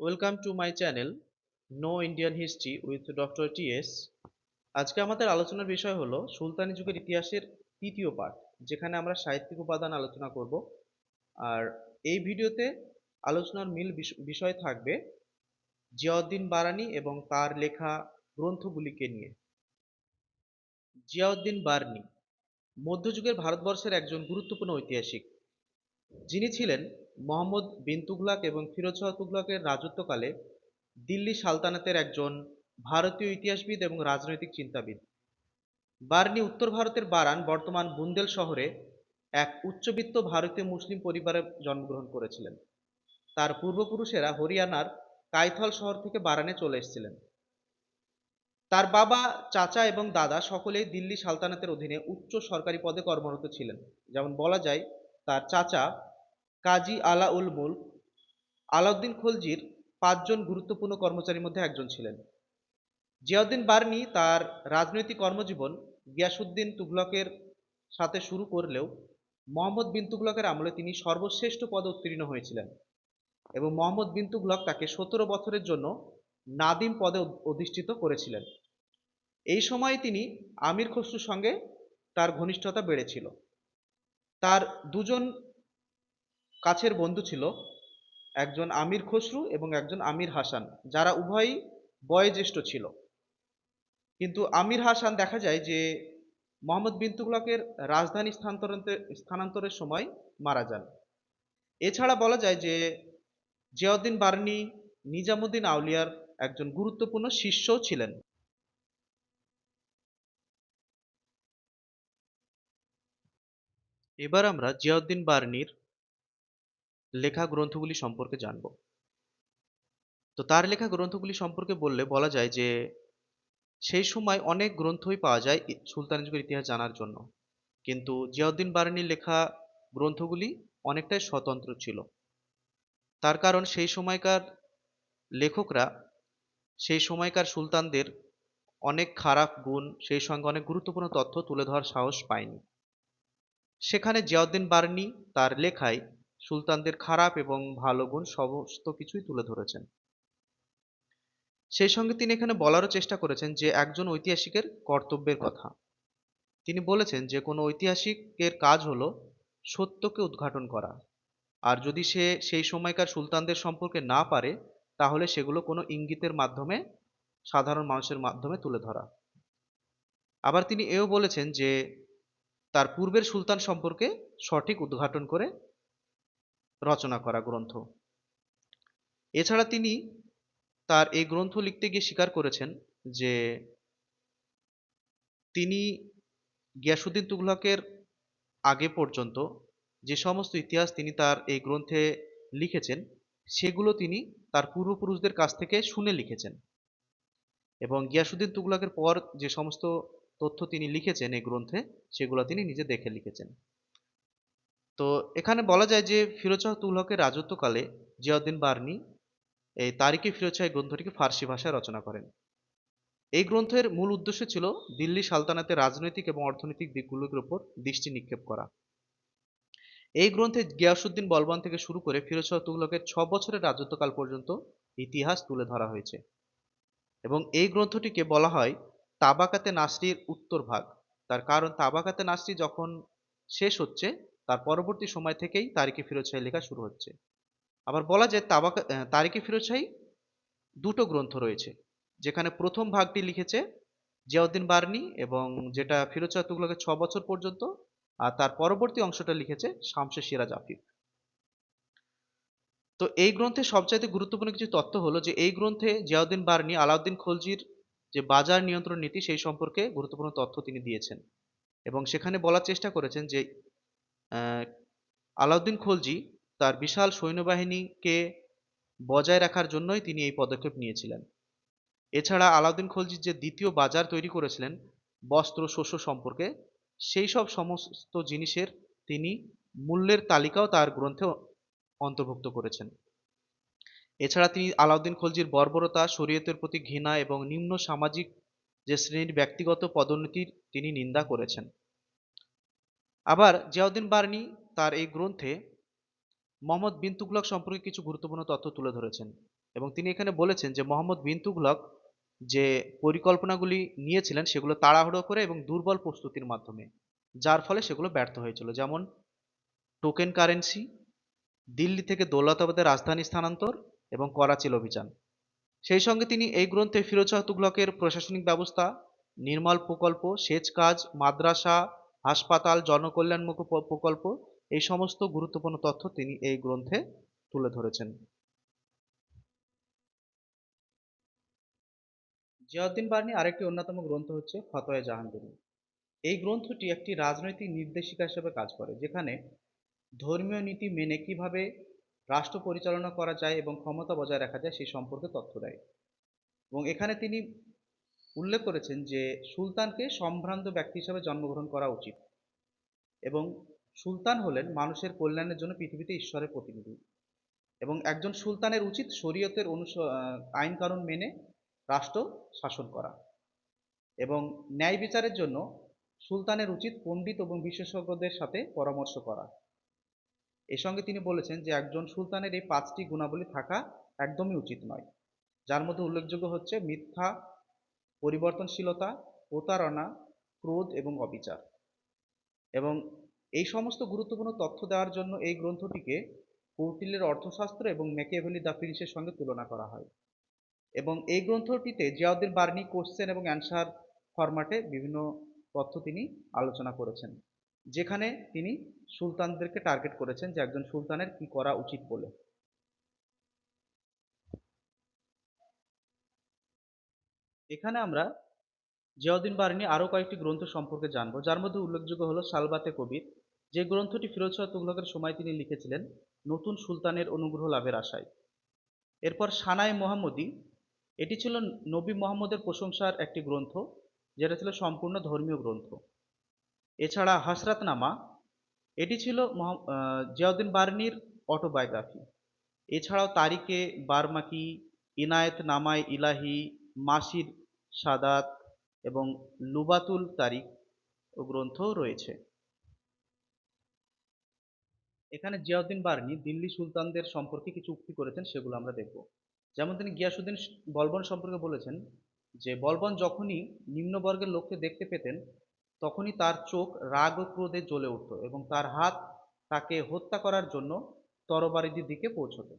Welcome to my channel know Indian history with doctor TS আজকে আমাদের আলোচনার বিষয় হলো সুলতানি যুগের ইতিহাসের তৃতীয় পাঠ, যেখানে আমরা সাহিত্যিক উপাদান আলোচনা করব। আর এই ভিডিওতে আলোচনার মিল বিষ- বিষয় থাকবে জিয়াউদ্দিন বারানি এবং তার লেখা গ্রন্থগুলিকে নিয়ে। জিয়াউদ্দিন বার্নি মধ্যযুগের ভারতবর্ষের একজন গুরুত্বপূর্ণ ঐতিহাসিক। যিনি ছিলেন মোহাম্মদ বিন তুগলাক এবং ফিরোজ শাহ তুগলকের রাজত্বকালে দিল্লি সালতানাতের একজন ভারতীয় ইতিহাসবিদ এবং রাজনৈতিক চিন্তাবিদ। বার্নি উত্তর ভারতের বারান বর্তমান বুন্দেল শহরে এক উচ্চবিত্ত ভারতীয় মুসলিম পরিবারে জন্মগ্রহণ করেছিলেন। তার পূর্বপুরুষেরা হরিয়ানার কাইথল শহর থেকে বারানে চলে এসেছিলেন। তার বাবা, চাচা এবং দাদা সকলেই দিল্লি সালতানাতের অধীনে উচ্চ সরকারি পদে কর্মরত ছিলেন। যেমন বলা যায়, তার চাচা কাজী আলা উল মুল্ক আলাউদ্দিন খলজির পাঁচজন গুরুত্বপূর্ণ কর্মচারীর মধ্যে একজন ছিলেন। জিয়াউদ্দিন বার্নি তার রাজনৈতিক কর্মজীবন গিয়াসুদ্দিন তুগলকের সাথে শুরু করলেও মোহাম্মদ বিন তুগলকের আমলে তিনি সর্বশ্রেষ্ঠ পদে উত্তীর্ণ হয়েছিলেন এবং মোহাম্মদ বিন তুগলক তাকে সতেরো বছরের জন্য নাদিম পদে অধিষ্ঠিত করেছিলেন। এই সময়ে তিনি আমির খসরুর সঙ্গে তার ঘনিষ্ঠতা বেড়েছিল। তার দুজন কাছের বন্ধু ছিল একজন আমির খসরু এবং একজন আমির হাসান, যারা উভয়ই বয়োজ্যেষ্ঠ ছিল। কিন্তু আমির হাসান দেখা যায় যে মোহাম্মদ বিন তুগলকের রাজধানী স্থানান্তরের স্থানান্তরের সময় মারা যান। এছাড়া বলা যায় যে জিয়াউদ্দিন বার্নি, নিজামুদ্দিন আউলিয়ার একজন গুরুত্বপূর্ণ শিষ্যও ছিলেন। এবার আমরা জিয়াউদ্দিন বার্নির লেখা গ্রন্থগুলি সম্পর্কে জানব। তো তার লেখা গ্রন্থগুলি সম্পর্কে বললে বলা যায় যে, সেই সময় অনেক গ্রন্থই পাওয়া যায় সুলতানি যুগের ইতিহাস জানার জন্য। কিন্তু জিয়াউদ্দিন বারানির লেখা গ্রন্থগুলি অনেকটাই স্বতন্ত্র ছিল। তার কারণ সেই সময়কার লেখকরা, সেই সময়কার সুলতানদের অনেক খারাপ গুণ, সেই সঙ্গে অনেক গুরুত্বপূর্ণ তথ্য তুলে ধরার সাহস পায়নি। সেখানে জিয়াউদ্দিন বার্নি তার লেখায় সুলতানদের খারাপ এবং ভালো গুণ সমস্ত কিছুই তুলে ধরেছেন। সেই সঙ্গে তিনি এখানে বলারও চেষ্টা করেছেন যে একজন ঐতিহাসিকের কর্তব্যের কথা। তিনি বলেছেন যে কোনো ঐতিহাসিকের কাজ হলো সত্যকে উদ্ঘাটন করা। আর যদি সে সেই সময়কার সুলতানদের সম্পর্কে না পারে, তাহলে সেগুলো কোনো ইঙ্গিতের মাধ্যমে, সাধারণ মানুষের মাধ্যমে তুলে ধরা। আবার তিনি এও বলেছেন যে তার পূর্বের সুলতান সম্পর্কে সঠিক উদ্ঘাটন করে রচনা করা গ্রন্থ। এছাড়া তিনি তার এই গ্রন্থ লিখতে গিয়ে স্বীকার করেছেন যে তিনি গিয়াসুদ্দিন তুগলকের আগে পর্যন্ত যে সমস্ত ইতিহাস তিনি তার এই গ্রন্থে লিখেছেন, সেগুলো তিনি তার পূর্বপুরুষদের কাছ থেকে শুনে লিখেছেন। এবং গিয়াসুদ্দিন তুগলকের পর যে সমস্ত তথ্য তিনি লিখেছেন এই গ্রন্থে, সেগুলো তিনি নিজে দেখে লিখেছেন। তো এখানে বলা যায় যে ফিরোজ তুগলকের রাজত্বকালে জিয়াউদ্দিন বার্নি এই তারিখে ফিরোজ শাহ গ্রন্থটিকে ফার্সি ভাষায় রচনা করেন। এই গ্রন্থের মূল উদ্দেশ্য ছিল দিল্লি সালতানাতের রাজনৈতিক এবং অর্থনৈতিক দিকগুলোর উপর দৃষ্টি নিক্ষেপ করা। এই গ্রন্থে গিয়াসুদ্দিন বলবান থেকে শুরু করে ফিরোজ শাহ তুগলকের ছ বছরের রাজত্বকাল পর্যন্ত ইতিহাস তুলে ধরা হয়েছে এবং এই গ্রন্থটিকে বলা হয় তাবাকাতে নাসরির উত্তর ভাগ। তার কারণ তাবাকাতে নাসরি যখন শেষ হচ্ছে তার পরবর্তী সময় থেকেই তারিখে ফিরোজ শাহী লেখা শুরু হচ্ছে। আবার বলা যায় তাবাকা তারিখে ফিরোজ শাহী দুটো গ্রন্থ রয়েছে, যেখানে প্রথম ভাগটি লিখেছে জিয়াউদ্দিন বার্নি এবং যেটা ফিরোজ শাহ তুগলকের ছ বছর পর্যন্ত, আর তার পরবর্তী অংশটা লিখেছে শামসে সিরাজ আফিফ। তো এই গ্রন্থের সবচাইতে গুরুত্বপূর্ণ কিছু তথ্য হলো যে, এই গ্রন্থে জিয়াউদ্দিন বার্নি, আলাউদ্দিন খলজির যে বাজার নিয়ন্ত্রণ নীতি সেই সম্পর্কে গুরুত্বপূর্ণ তথ্য তিনি দিয়েছেন এবং সেখানে বলার চেষ্টা করেছেন যে আলাউদ্দিন খলজি তার বিশাল সৈন্যবাহিনীকে বজায় রাখার জন্যই তিনি এই পদক্ষেপ নিয়েছিলেন। এছাড়া আলাউদ্দিন খলজির যে দ্বিতীয় বাজার তৈরি করেছিলেন, বস্ত্র, শস্য সম্পর্কে, সেই সব সমস্ত জিনিসের তিনি মূল্যের তালিকাও তার গ্রন্থে অন্তর্ভুক্ত করেছেন। এছাড়া তিনি আলাউদ্দিন খলজির বর্বরতা, শরীয়তের প্রতি ঘৃণা এবং নিম্ন সামাজিক যে শ্রেণির ব্যক্তিগত পদোন্নতির তিনি নিন্দা করেছেন। আবার জিয়াউদ্দিন বার্নি তার এই গ্রন্থে মোহাম্মদ বিন তুগলক সম্পর্কে কিছু গুরুত্বপূর্ণ তথ্য তুলে ধরেছেন এবং তিনি এখানে বলেছেন যে মোহাম্মদ বিন তুগলক যে পরিকল্পনাগুলি নিয়েছিলেন সেগুলো তাড়াহুড়ো করে এবং দুর্বল প্রস্তুতির মাধ্যমে, যার ফলে সেগুলো ব্যর্থ হয়েছিল। যেমন টোকেন কারেন্সি, দিল্লি থেকে দৌলতাবাদের রাজধানী স্থানান্তর এবং করাচিল অভিযান। সেই সঙ্গে তিনি এই গ্রন্থে ফিরোজ তুগলকের প্রশাসনিক ব্যবস্থা, নির্মল প্রকল্প, সেচ কাজ, মাদ্রাসা হাসপাতাল, জনকল্যাণমুখ প্রকল্প, এই সমস্ত গুরুত্বপূর্ণ তথ্য তিনি এই গ্রন্থে তুলে ধরেছেন। জিয়াউদ্দিন বার্নি আরেকটি অন্যতম গ্রন্থ হচ্ছে ফতোয়া জাহাঙ্গীর। এই গ্রন্থটি একটি রাজনৈতিক নির্দেশিকা হিসেবে কাজ করে, যেখানে ধর্মীয় নীতি মেনে কীভাবে রাষ্ট্র পরিচালনা করা যায় এবং ক্ষমতা বজায় রাখা যায় সেই সম্পর্কে তথ্য দেয়। এবং এখানে তিনি উল্লেখ করেছেন যে সুলতানকে সম্ভ্রান্ত ব্যক্তি হিসেবে জন্মগ্রহণ করা উচিত এবং সুলতান হলেন মানুষের কল্যাণের জন্য পৃথিবীতে ঈশ্বরের প্রতিনিধি এবং একজন সুলতানের উচিত শরীয়তের অনুস আহ, আইন কানুন মেনে রাষ্ট্র শাসন করা এবং ন্যায় বিচারের জন্য সুলতানের উচিত পণ্ডিত এবং বিশেষজ্ঞদের সাথে পরামর্শ করা। এর সঙ্গে তিনি বলেছেন যে একজন সুলতানের এই পাঁচটি গুণাবলী থাকা একদমই উচিত নয়। যার মধ্যে উল্লেখযোগ্য হচ্ছে মিথ্যা পরিবর্তনশীলতা, প্রতারণা, ক্রোধ এবং অবিচার। এবং এই সমস্ত গুরুত্বপূর্ণ তথ্য দেওয়ার জন্য এই গ্রন্থটিকে কৌটিল্যের অর্থশাস্ত্র এবং মেকেভেলি দ্য ফিনিসের সঙ্গে তুলনা করা হয়। এবং এই গ্রন্থটিতে জিয়াউদ্দিন বার্নি কোশ্চেন এবং অ্যান্সার ফরম্যাটে বিভিন্ন তথ্য তিনি আলোচনা করেছেন, যেখানে তিনি সুলতানদেরকে টার্গেট করেছেন যে একজন সুলতানের কি করা উচিত বলে। এখানে আমরা জিয়াউদ্দিন বার্নি আরও কয়েকটি গ্রন্থ সম্পর্কে জানব। যার মধ্যে উল্লেখযোগ্য হলো সালবাতে কবির। যে গ্রন্থটি ফিরোজ শাহ তুগলকের সময় তিনি লিখেছিলেন, নতুন সুলতানের অনুগ্রহ লাভের আশায়। এরপর সানায় মোহাম্মদী, এটি ছিল নবী মোহাম্মদের প্রশংসার একটি গ্রন্থ, যেটা ছিল সম্পূর্ণ ধর্মীয় গ্রন্থ। এছাড়া হসরতনামা, এটি ছিল জিয়াউদ্দিন বার্নির অটোবায়োগ্রাফি এছাড়াও তারিকে বারমাকি ইনায়েত নামায় ইলাহি মাসির সাদাত এবং লুবাতুল তারিক ও গ্রন্থও রয়েছে। এখানে জিয়াউদ্দিন বার্নি দিল্লি সুলতানদের সম্পর্কে কিছু উক্তি করেছেন, সেগুলো আমরা দেখব। যেমন তিনি গিয়াসুদ্দিন বলবন সম্পর্কে বলেছেন যে, বলবন যখনই নিম্নবর্গের লোককে দেখতে পেতেন, তখনই তার চোখ রাগ ও ক্রোধে জ্বলে উঠত এবং তার হাত তাকে হত্যা করার জন্য তরবারিদির দিকে পৌঁছত।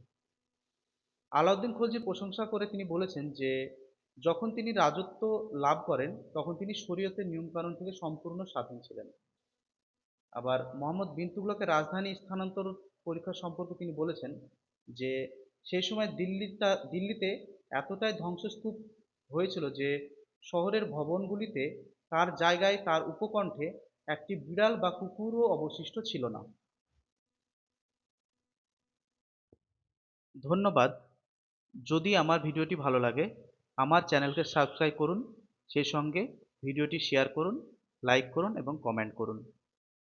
আলাউদ্দিন খলজির প্রশংসা করে তিনি বলেছেন যে যখন তিনি রাজত্ব লাভ করেন, তখন তিনি শরীয়তের নিয়মকানুন থেকে সম্পূর্ণ স্বাধীন ছিলেন। আবার মোহাম্মদ বিন তুগলকের রাজধানী স্থানান্তর পরীক্ষা সম্পর্কে তিনি বলেছেন যে, সেই সময় দিল্লিটা, দিল্লিতে এতটাই ধ্বংসস্তূপ হয়েছিল যে, শহরের ভবনগুলিতে তার জায়গায় তার উপকণ্ঠে একটি বিড়াল বা কুকুরও অবশিষ্ট ছিল না। ধন্যবাদ। যদি আমার ভিডিওটি ভালো লাগে আমার চ্যানেলকে সাবস্ক্রাইব করুন সেই সঙ্গে ভিডিওটি শেয়ার করুন লাইক করুন এবং কমেন্ট করুন।